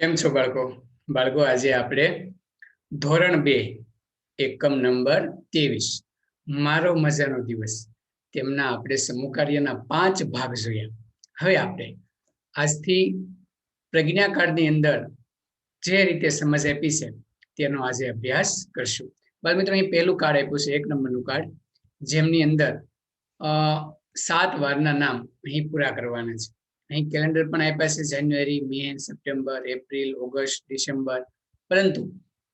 કેમ છો બાળકો? બાળકો, આજે આપણે ધોરણ બે, એકમ નંબર ત્રેવીસ, મારો મજાનો દિવસ. તેમના આપણે સમૂહ કાર્યના પાંચ ભાગ જોયા. હવે આપણે આજથી પ્રજ્ઞાકાળની અંદર જે રીતે સમજ આપી છે, તેનો આજે અભ્યાસ કરશું. બાળ મિત્રો, અહીં પહેલું કાર્ડ આપ્યું છે, એક નંબરનું કાર્ડ, જેમની અંદર સાત વારના નામ અહીં પૂરા કરવાના છે. અહીં કેલેન્ડર પણ આપ્યા છે, January, May, September, April, August, December. પરંતુ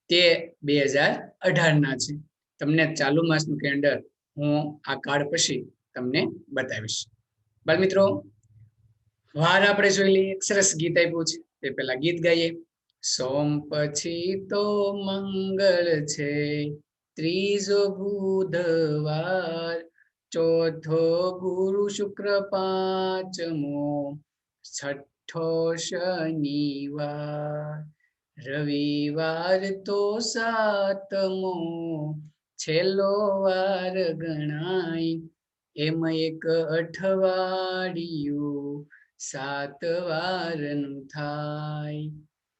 તે બે હજાર અઢારના છે. તમને ચાલુ માસનું કેલેન્ડર હું આ કાર્ડ પછી તમને બતાવીશ. બાળમિત્રો વાર આપણે જોઈ લઈએ સરસ ગીત આપ્યું છે. તે પેલા ગીત ગાઈએ. સોમ પછી તો મંગળ છે, ત્રીજો બુધવાર, ચોથો ગુરુ શુક્ર પાંચમો છઠ્ઠો શનિવાર, રવિવાર તો સાતમો, છેલ્લો વાર ગણાય. એમ એક અઠવાડિયું સાત વારનું થાય.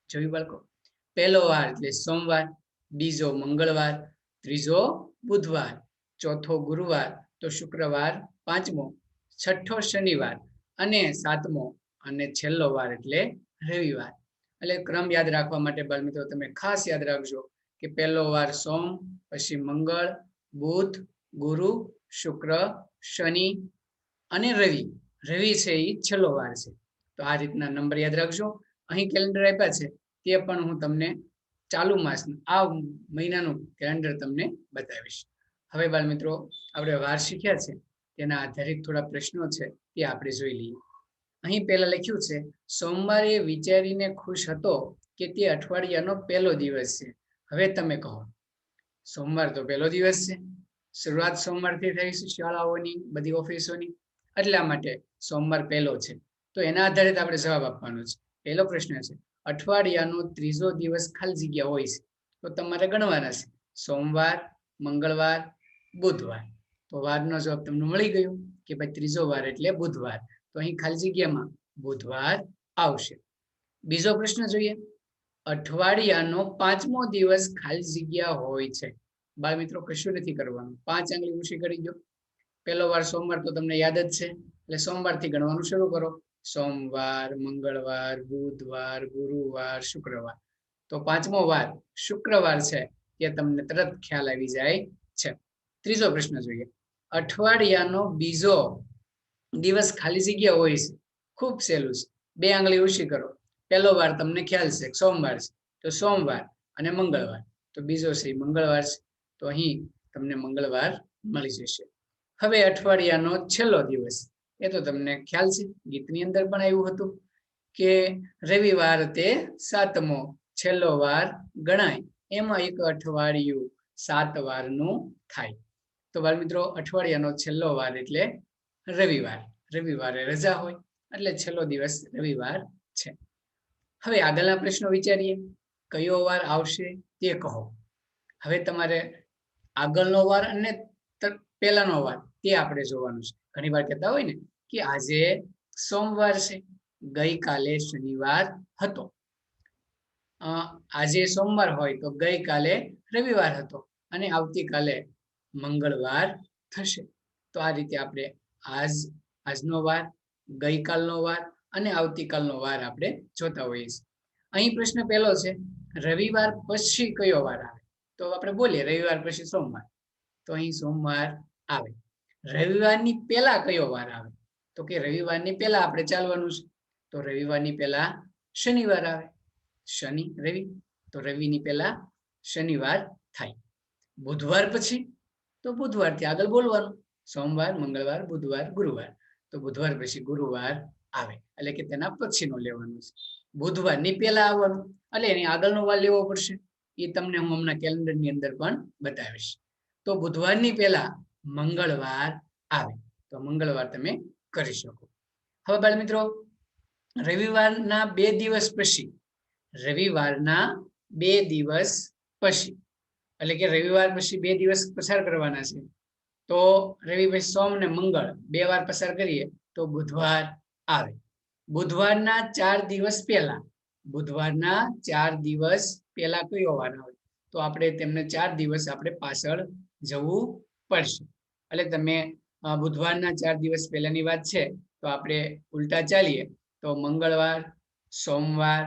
જોયું બાળકો? પહેલો વાર એટલે સોમવાર, બીજો મંગળવાર, ત્રીજો બુધવાર, ચોથો ગુરુવાર, તો શુક્રવાર, પાંચમો, છઠ્ઠો શનિવાર અને સાતમો અને છેલ્લો વાર એટલે રવિવાર. એટલે ક્રમ યાદ રાખવા માટે બાળ મિત્રો તમે ખાસ યાદ રાખજો કે પહેલો વાર સોમ, પછી મંગળ, બુધ, ગુરુ, શુક્ર, શનિ અને રવિ. રવિ છે એ છેલ્લો વાર છે. તો આ રીતના નંબર યાદ રાખજો. અહીં કેલેન્ડર આપ્યા છે, તે પણ હું તમને ચાલુ માસનું આ મહિનાનું કેલેન્ડર તમને બતાવીશ. હવે બાળ મિત્રો આપણે વાર શીખ્યા છે, તેના આધારિત થોડા પ્રશ્નો છે, તે આપણે જોઈ લઈએ. અહીં પહેલા લખ્યું છે, સોમવારે વિચારીને ખુશ હતો કે તે અઠવાડિયાનો પહેલો દિવસ છે. હવે તમે કહો, સોમવાર તો પહેલો દિવસ છે. શરૂઆત સોમવારથી થઈ છે શાળાઓની, બધી ઓફિસોની. એટલા માટે સોમવાર પહેલો છે. તો એના આધારિત આપણે જવાબ આપવાનો છે. પહેલો પ્રશ્ન છે, અઠવાડિયાનો ત્રીજો દિવસ ખાલી જગ્યા હોય છે. તો તમારે ગણવાના છે. સોમવાર, મંગળવાર, બુધવાર. તો વારનો જવાબ તમને મળી ગયો કે ભાઈ ત્રીજો વાર એટલે બુધવાર. તો અહીં ખાલી જગ્યામાં બુધવાર આવશે. બીજો પ્રશ્ન જોઈએ. અઠવાડિયાનો પાંચમો દિવસ ખાલી જગ્યા હોય છે. બાળ મિત્રો, કશું નથી કરવાનું. પાંચ આંગળી ઊંચી કરી દો. પહેલો વાર સોમવાર તો તમને યાદ જ છે. એટલે સોમવારથી ગણવાનું શરૂ કરો. સોમવાર, મંગળવાર, બુધવાર, ગુરુવાર, શુક્રવાર. તો પાંચમો વાર શુક્રવાર છે તે તમને તરત ખ્યાલ આવી જાય છે. ત્રીજો પ્રશ્ન જોઈએ. અઠવાડિયાનો બીજો દિવસ ખાલી જગ્યા હોય છે. ખૂબ સહેલું છે. બે આંગળી ઓછી કરો. પહેલો વાર તમને ખ્યાલ છે સોમવાર છે. તો સોમવાર અને મંગળવાર. તો બીજો છે મંગળવાર છે. તો અહીં તમને મંગળવાર મળી જશે. હવે અઠવાડિયાનો છેલ્લો દિવસ. એ તો તમને ખ્યાલ છે, ગીતની અંદર પણ આવ્યું હતું કે રવિવાર તે સાતમો છેલ્લો વાર ગણાય. એમાં એક અઠવાડિયું સાત વારનું થાય. તો બાળ મિત્રો અઠવાડિયાનો છેલ્લો વાર એટલે રવિવાર, રવિવારે રજા હોય, એટલે છેલ્લો દિવસ રવિવાર છે. હવે આગળના પ્રશ્નો વિચારીએ. કયો વાર આવશે તે કહો. હવે તમારે આગળનો વાર અને પહેલાનો વાર તે આપણે જોવાનું છે. ઘણી વાર કહેતા હોય ને કે આજે સોમવાર છે. ગઈકાલે શનિવાર હતો. આજે સોમવાર હોય તો ગઈકાલે રવિવાર હતો અને આવતીકાલે મંગળવાર થશે. તો આ રીતે આપણે આજ, આજનો વાર, ગઈકાલનો વાર અને આવતીકાલનો વાર આપણે જોતા હોઈએ છીએ. અહીં પ્રશ્ન પહેલો છે, રવિવાર પછી કયો વાર આવે? તો આપણે બોલીએ, રવિવાર પછી સોમવાર. તો અહીં સોમવાર આવે. રવિવારની પહેલા કયો વાર આવે? તો કે રવિવારની પહેલા આપણે ચાલવાનું છે. તો રવિવારની પહેલા શનિવાર આવે. શનિ, રવિ. તો રવિની પહેલા શનિવાર થાય. બુધવાર પછી તો બુધવારથી આગળ બોલવાનું. સોમવાર, મંગળવાર, બુધવાર, ગુરુવાર. તો બુધવાર પછી ગુરુવાર આવે. એટલે કે તેના પછીનો લેવાનું છે. બુધવારની પહેલા આવવાનું. એટલે એની આગળનો વાર લેવો પડશે. એ તમને હું હમણાં કેલેન્ડરની અંદર પણ બતાવીશ. તો બુધવારની પહેલા મંગળવાર આવે. તો મંગળવાર તમે કરી શકો. હવે બાળ મિત્રો રવિવારના બે દિવસ પછી. રવિવારના બે દિવસ પછી. એટલે કે રવિવાર પછી બે દિવસ પસાર કરવાના છે. તો રવિ પછી સોમ ને મંગળ બે વાર પસાર કરીએ તો બુધવાર આવે. બુધવારના ચાર દિવસ પહેલા, બુધવારના ચાર દિવસ પહેલા કયો વાર આવે તો આપણે તેમને ચાર દિવસ આપણે પાછળ જવું પડશે. એટલે તમે બુધવારના ચાર દિવસ પહેલાની વાત છે, તો આપણે ઉલટા ચાલીએ, તો મંગળવાર, સોમવાર,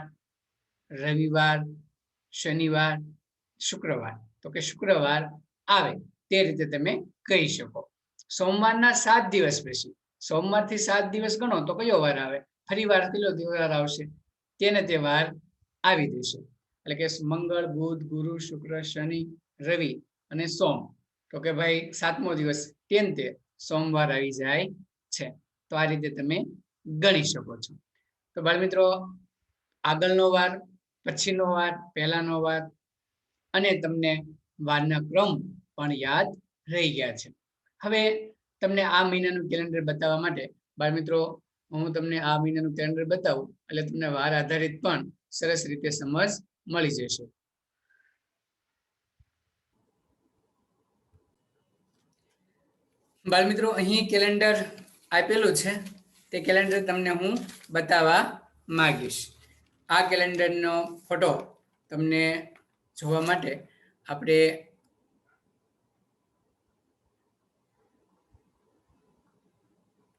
રવિવાર, શનિવાર, શુક્રવાર. તો કે શુક્રવાર આવે. તે રીતે તમે કહી શકો? સોમવારના સાત દિવસ પછી. સોમવારથી સાત દિવસ ગણો તો કયો વાર આવે? ફરી વાર કયો વાર આવશે? તેને તે વાર આવી દેશે એટલે કે મંગળ, બુધ, ગુરુ, શુક્ર, શનિ, રવિ અને સોમ. તો કે ભાઈ સાતમો દિવસ તેન તે સોમવાર આવી જાય છે. તો આ રીતે તમે ગણી શકો છો. તો બાળ મિત્રો આગળનો વાર, પછીનો વાર, પહેલાનો વાર અને તમને વારના ક્રમ પણ યાદ રહી ગયા છે. હવે તમને આ મહિનાનું કેલેન્ડર બતાવવા માટે બાળમિત્રો હું તમને આ મહિનાનું કેલેન્ડર બતાવું, એટલે તમને વાર આધારિત પણ સરસ રીતે સમજ મળી જશે. બાળમિત્રો અહીં કેલેન્ડર આપેલું છે, તે કેલેન્ડર તમને હું બતાવવા માંગીશ. આ કેલેન્ડરનો ફોટો તમને જોવા માટે આપણે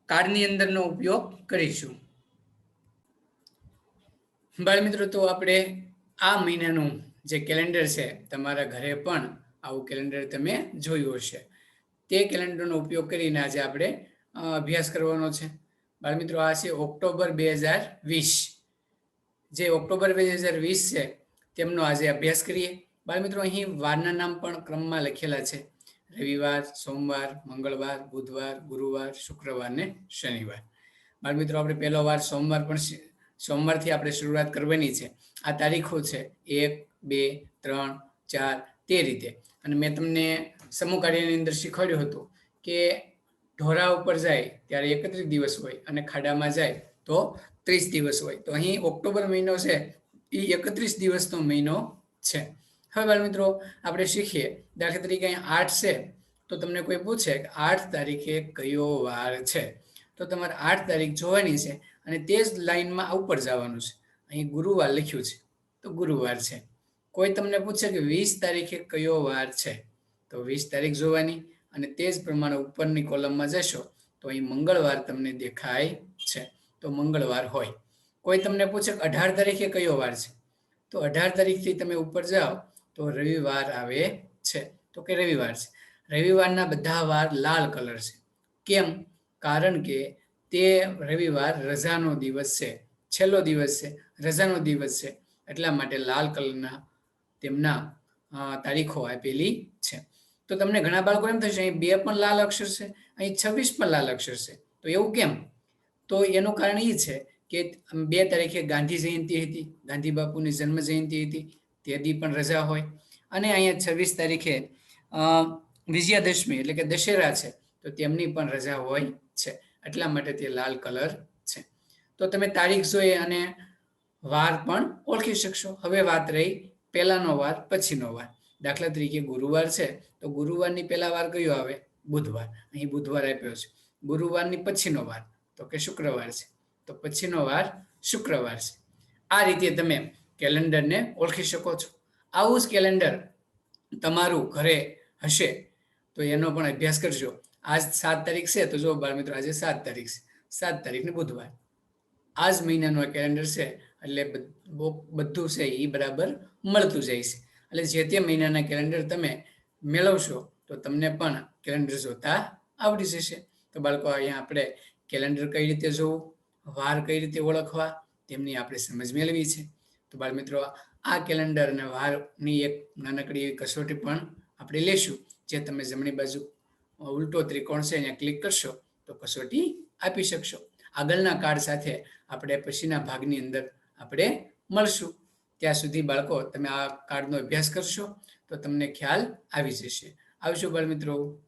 કાર્ડની અંદરનો ઉપયોગ કરીશું. મિત્રો તો આપણે આ મહિનાનું જે કેલેન્ડર છે, તમારા ઘરે પણ આવું કેલેન્ડર તમે જોયું હશે. તે કેલેન્ડરનો ઉપયોગ કરીને આજે આપણે અભ્યાસ કરવાનો છે. બાળમિત્રો, આ છે ઓક્ટોબર બે હજાર વીસ. જે ઓક્ટોબર બે હજાર વીસ છે, તેમનો આજે અભ્યાસ કરીએ. બાળમિત્રો, અહીં વારના નામ પણ ક્રમમાં લખેલા છે. રવિવાર, સોમવાર, મંગળવાર, બુધવાર, ગુરુવાર, શુક્રવાર ને શનિવાર. બાળ મિત્રો આપણે પહેલો વાર સોમવાર પણ સોમવારથી આપણે શરૂઆત કરવાની છે. આ તારીખો છે એક, બે, ત્રણ, ચાર, તે રીતે. અને મેં તમને સમૂહ કાર્યની અંદર શીખવાડ્યું હતું કે ઢોરા ઉપર જાય ત્યારે એકત્રીસ દિવસ હોય અને ખાડામાં જાય તો ત્રીસ દિવસ હોય. તો અહીં ઓક્ટોબર મહિનો છે એ એકત્રીસ દિવસનો મહિનો છે. હવે બાળ મિત્રો, આપણે શીખીએ. દાખલા તરીકે અહીં આઠ છે, તો તમને કોઈ પૂછે કે આઠ તારીખે કયો વાર છે? તો તમારે આઠ તારીખ જોવાની છે અને તે જ લાઈનમાં ઉપર જવાનું છે. અહીં ગુરુવાર લખ્યું છે, તો ગુરુવાર છે. કોઈ તમને પૂછે કે વીસ તારીખે કયો વાર છે? તો વીસ તારીખ જોવાની અને તે જ પ્રમાણે ઉપરની કોલમમાં જશો, તો અહીં મંગળવાર તમને દેખાય છે, તો મંગળવાર હોય. કોઈ તમને પૂછે કે અઢાર તારીખે કયો વાર છે? તો અઢાર તારીખથી તમે ઉપર જાઓ તો રવિવાર આવે છે. તો કે રવિવાર છે. રવિવારના બધા વાર લાલ કલર છે. કેમ? કારણ કે તે રવિવાર રજાનો દિવસ છે. છેલ્લો દિવસ છે. રજાનો દિવસ છે. એટલા માટે લાલ કલરના તેમના તારીખો આપેલી છે. તો તમને ઘણા બાળકો એમ થશે, અહીં બે પણ લાલ અક્ષર છે. અહીં છવ્વીસ પણ લાલ અક્ષર છે. તો એવું કેમ? તો એનું કારણ એ છે કે બે તારીખે ગાંધી જયંતિ હતી. ગાંધી બાપુની જન્મ જયંતિ હતી. તે પણ રજા હોય. અને અહીંયા છવ્વીસ તારીખે વિજયાદશમી એટલે કે દશેરા છે, તો તેમની પણ રજા હોય છે. એટલા માટે તે લાલ કલર છે. તો તમે તારીખ જોઈ અને વાર પણ ઓળખી શકશો. હવે વાત રહી પહેલાનો વાર, પછીનો વાર. દાખલા તરીકે ગુરુવાર છે, તો ગુરુવારની પહેલા વાર કયો આવે? બુધવાર. અહીં બુધવાર આપ્યો છે. ગુરુવારની પછીનો વાર, તો કે શુક્રવાર છે. તો પછીનો વાર શુક્રવાર છે. આ રીતે તમે કેલેન્ડરને ઓળખી શકો છો. આવું જ કેલેન્ડર તમારું ઘરે હશે, તો એનો પણ અભ્યાસ કરજો. આજ સાત તારીખ છે, તો જો બાળ મિત્રો, આજે સાત તારીખ છે. સાત તારીખને બુધવાર. આ જ મહિનાનું કેલેન્ડર છે, એટલે બધું છે એ બરાબર મળતું જાય છે. એટલે જે તે મહિનાના કેલેન્ડર તમે મેળવશો, તો તમને પણ કેલેન્ડર જોતા આવડી જશે. તો બાળકો, અહીંયા આપણે કેલેન્ડર કઈ રીતે જોવું? વાર કઈ રીતે ઓળખવા? તેમની આપણે સમજ મેળવી છે. તો બાળ મિત્રો, આ કેલેન્ડર અને વારની એક નાનકડી એવી કસોટી પણ આપણે લેશું, જે તમે જમણી બાજુ ઉલટો ત્રિકોણ છે, અહીંયા ક્લિક કરશો, તો કસોટી આપી શકશો. આગળના કાર્ડ સાથે આપણે પછીના ભાગની અંદર આપણે મળશું. ત્યાં સુધી બાળકો, તમે આ કાર્ડનો અભ્યાસ કરશો, તો તમને ખ્યાલ આવી જશે. આવશો બાળ મિત્રો.